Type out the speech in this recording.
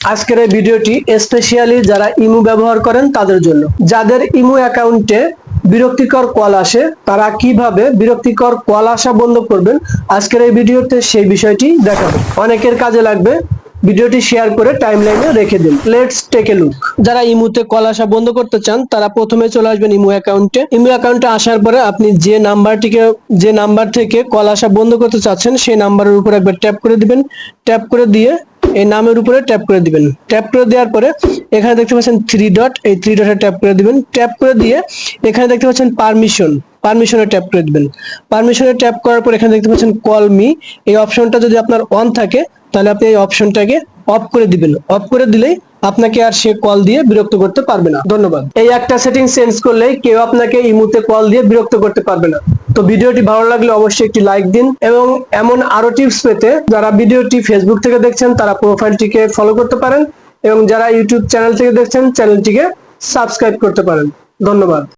আজকের এই ভিডিওটি স্পেশালি যারা ইমু ব্যবহার করেন তাদের জন্য। যাদের ইমু অ্যাকাউন্টে বিরক্তিকর কল আসে, তারা কীভাবে বিরক্তিকর কল আসা বন্ধ করবেন, আজকের এই ভিডিওতে সেই বিষয়টি দেখাবো। অনেকের কাজে লাগবে ভিডিওটি শেয়ার করে টাইমলাইনে রেখে দিন। লেটস টেক এ লুক যারা ইমুতে কল আসা বন্ধ করতে চান, তারা প্রথমে চলে আসবেন ইমু অ্যাকাউন্টে। ইমু অ্যাকাউন্টে আসার পরে আপনি যে নাম্বারটিকে, যে নাম্বার থেকে কল আসা বন্ধ করতে চাচ্ছেন, সেই নাম্বারের উপর একবার ট্যাপ করে দিবেন। ট্যাপ করে দিয়ে এই নামের উপরে ট্যাপ করে দিবেন। ট্যাপ করে দেওয়ার পরে এখানে দেখতে পাচ্ছেন থ্রি ডট এই থ্রি ডটে ট্যাপ করে দিবেন। ট্যাপ করে দিয়ে এখানে দেখতে পাচ্ছেন পারমিশন পারমিশনে ট্যাপ করে দিবেন। পারমিশনে ট্যাপ করার পর এখানে দেখতে পাচ্ছেন কল মি এই অপশনটা যদি আপনার অন থাকে, তাহলে আপনি এই অপশনটাকে অফ করে দিবেন। অফ করে দিলেই আপনাকে আর সে কল দিয়ে বিরক্ত করতে পারবে না। ধন্যবাদ। এই একটা সেটিং চেঞ্জ করলে কেউ আপনাকে ইমুতে কল দিয়ে বিরক্ত করতে পারবে না। তো ভিডিওটি ভালো লাগলে অবশ্যই একটি লাইক দিন এবং এমন আরও টিপস পেতে যারা ভিডিওটি ফেসবুক থেকে দেখছেন, তারা প্রোফাইলটিকে ফলো করতে পারেন এবং যারা ইউটিউব চ্যানেল থেকে দেখছেন চ্যানেলটিকে সাবস্ক্রাইব করতে পারেন। ধন্যবাদ।